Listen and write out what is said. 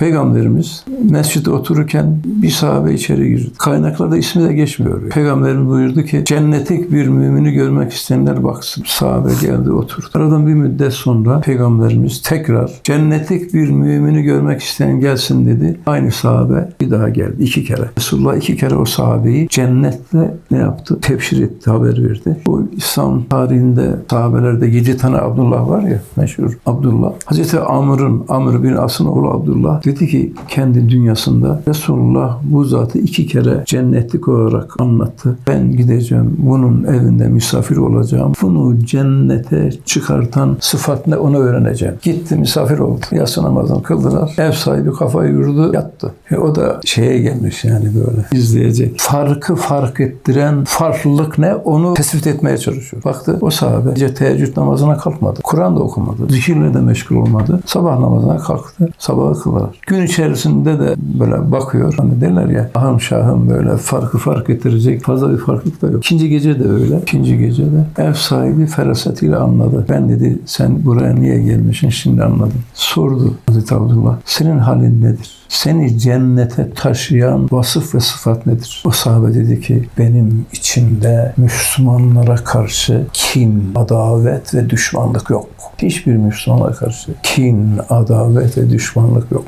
Peygamberimiz mescitte otururken bir sahabe içeri girdi. Kaynaklarda ismi de geçmiyor. Peygamberimiz buyurdu ki cennetik bir mümini görmek isteyenler baksın. Sahabe geldi oturdu. Aradan bir müddet sonra Peygamberimiz tekrar cennetik bir mümini görmek isteyen gelsin dedi. Aynı sahabe bir daha geldi. iki kere. Resulullah iki kere o sahabeyi cennetle ne yaptı? Tebşir etti, haber verdi. Bu İslam tarihinde sahabelerde yedi tane Abdullah var ya meşhur Abdullah. Hazreti Amr'ın, Amr bin As'ın oğlu Abdullah dedi ki kendi dünyasında Resulullah bu zatı iki kere cennetlik olarak anlattı. Ben gideceğim bunun evinde misafir olacağım. Bunu cennete çıkartan sıfat ne onu öğreneceğim. Gitti misafir oldu. Yatsı namazını kıldılar. Ev sahibi kafayı yürüdü yattı. E o da şeye gelmiş yani böyle izleyecek. Farkı fark ettiren farklılık ne onu tespit etmeye çalışıyor. Baktı o sahabe gece teheccüd namazına kalkmadı. Kur'an da okumadı. Zikirle de meşgul olmadı. Sabah namazına kalktı. Sabahı kılar. Gün içerisinde de böyle bakıyor. Hani derler ya ahım şahım böyle farkı fark ettirecek fazla bir farklılık da yok. İkinci gece de öyle. İkinci gece de ev sahibi ferasetiyle anladı. Ben dedi sen buraya niye gelmişsin şimdi anladım. Sordu Hazreti Abdullah. Senin halin nedir? Seni cennete taşıyan vasıf ve sıfat nedir? O sahabe dedi ki benim içimde Müslümanlara karşı kin, adavet ve düşmanlık yok. Hiçbir Müslümana karşı kin, adavet ve düşmanlık yok.